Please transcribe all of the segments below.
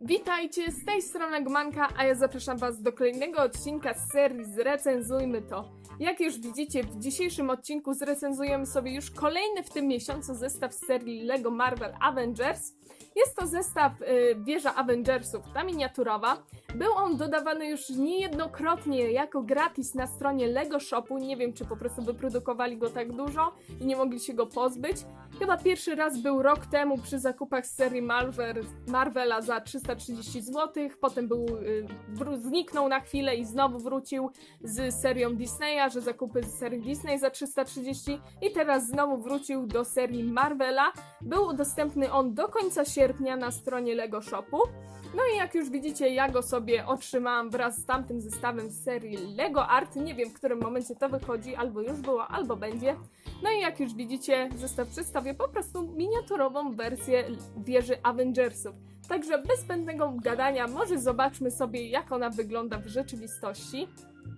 Witajcie, z tej strony Gmanka, a ja zapraszam Was do kolejnego odcinka z serii Zrecenzujmy to. Jak już widzicie, w dzisiejszym odcinku zrecenzujemy sobie już kolejny w tym miesiącu zestaw z serii LEGO Marvel Avengers. Jest to zestaw y, wieża Avengersów, ta miniaturowa. Był on dodawany już niejednokrotnie jako gratis na stronie LEGO Shopu. Nie wiem, czy po prostu wyprodukowali go tak dużo i nie mogli się go pozbyć. Chyba pierwszy raz był rok temu przy zakupach z serii Marvel, Marvela za 330 zł. Potem był, y, zniknął na chwilę i znowu wrócił z serią Disneya, że zakupy z serii Disney za 330 i teraz znowu wrócił do serii Marvela. Był dostępny on do końca sierpnia na stronie LEGO Shopu. No i jak już widzicie, ja go sobie otrzymałam wraz z tamtym zestawem z serii LEGO Art. Nie wiem, w którym momencie to wychodzi, albo już było, albo będzie. No i jak już widzicie, zestaw przedstawia po prostu miniaturową wersję wieży Avengersów. Także bez zbędnego gadania, może zobaczmy sobie, jak ona wygląda w rzeczywistości.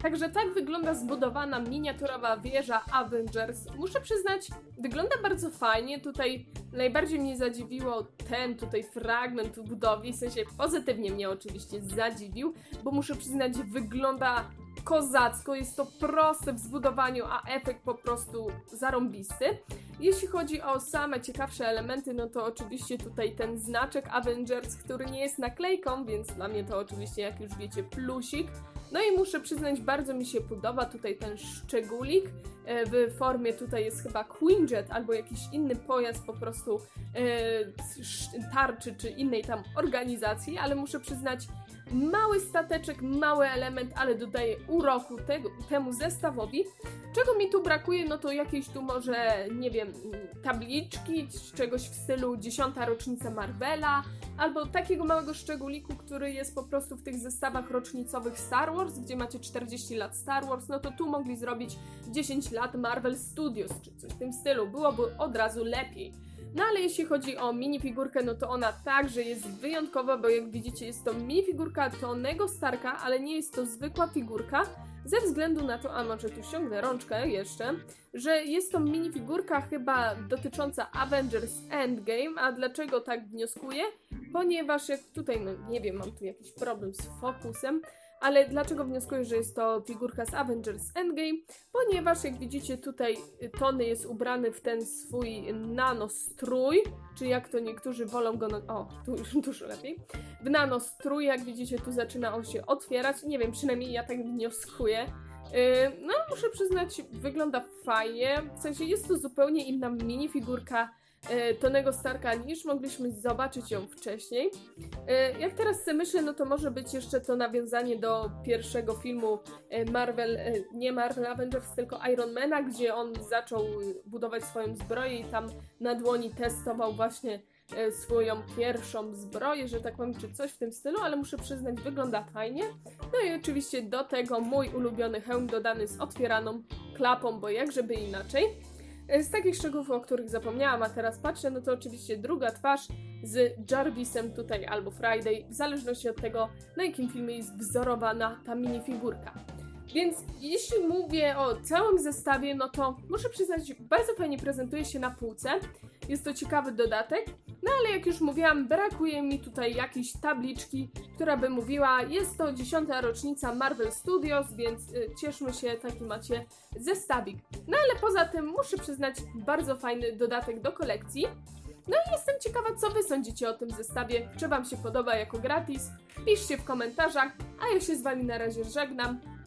Także tak wygląda zbudowana miniaturowa wieża Avengers. Muszę przyznać, wygląda bardzo fajnie. Tutaj najbardziej mnie zadziwiło ten tutaj fragment budowli, w sensie pozytywnie mnie oczywiście zadziwił, bo muszę przyznać, wygląda kozacko, jest to proste w zbudowaniu, a efekt po prostu zarąbisty. Jeśli chodzi o same ciekawsze elementy, no to oczywiście tutaj ten znaczek Avengers, który nie jest naklejką, więc dla mnie to oczywiście, jak już wiecie, plusik. No i muszę przyznać, bardzo mi się podoba tutaj ten szczególik. e, W formie tutaj jest chyba Quinjet albo jakiś inny pojazd po prostu e, tarczy czy innej tam organizacji, ale muszę przyznać, mały stateczek, mały element, ale dodaje uroku tego, temu zestawowi. Czego mi tu brakuje, no to jakiejś tu może, nie wiem, tabliczki, czegoś w stylu 10. rocznica Marvela, albo takiego małego szczególiku, który jest po prostu w tych zestawach rocznicowych Star Wars, gdzie macie 40 lat Star Wars, no to tu mogli zrobić 10 lat Marvel Studios, czy coś w tym stylu, byłoby od razu lepiej. No ale jeśli chodzi o minifigurkę, no to ona także jest wyjątkowa, bo jak widzicie jest to minifigurka Tonego Starka, ale nie jest to zwykła figurka, ze względu na to, a może tu ściągnę rączkę jeszcze, że jest to minifigurka chyba dotycząca Avengers Endgame, a dlaczego tak wnioskuję? Ponieważ jak tutaj, no nie wiem, mam tu jakiś problem z fokusem, ale dlaczego wnioskuję, że jest to figurka z Avengers Endgame? Ponieważ jak widzicie tutaj y, Tony jest ubrany w ten swój nanostrój, czy jak to niektórzy wolą go, na... o, tu już dużo lepiej, w nanostrój, jak widzicie tu zaczyna on się otwierać, nie wiem, przynajmniej ja tak wnioskuję. Yy, no muszę przyznać, wygląda fajnie, w sensie jest to zupełnie inna minifigurka Tonego Starka niż mogliśmy zobaczyć ją wcześniej. Yy, jak teraz sobie myślę, no to może być jeszcze to nawiązanie do pierwszego filmu yy, Marvel, nie Marvel Avengers, tylko Ironmana, gdzie on zaczął budować swoją zbroję i tam na dłoni testował właśnie e, swoją pierwszą zbroję, że tak powiem, czy coś w tym stylu, ale muszę przyznać, wygląda fajnie. No i oczywiście do tego mój ulubiony hełm dodany z otwieraną klapą, bo jakżeby inaczej. E, Z takich szczegółów, o których zapomniałam, a teraz patrzę, no to oczywiście druga twarz z Jarvisem tutaj albo Friday, w zależności od tego, na jakim filmie jest wzorowana ta minifigurka. Więc jeśli mówię o całym zestawie, no to muszę przyznać, bardzo fajnie prezentuje się na półce. Jest to ciekawy dodatek. No ale jak już mówiłam, brakuje mi tutaj jakiejś tabliczki, która by mówiła, jest to dziesiąta rocznica Marvel Studios, więc y, cieszmy się, taki macie zestawik. No ale poza tym muszę przyznać, bardzo fajny dodatek do kolekcji. No i jestem ciekawa, co wy sądzicie o tym zestawie, czy wam się podoba jako gratis. Piszcie w komentarzach, a ja się z wami na razie żegnam.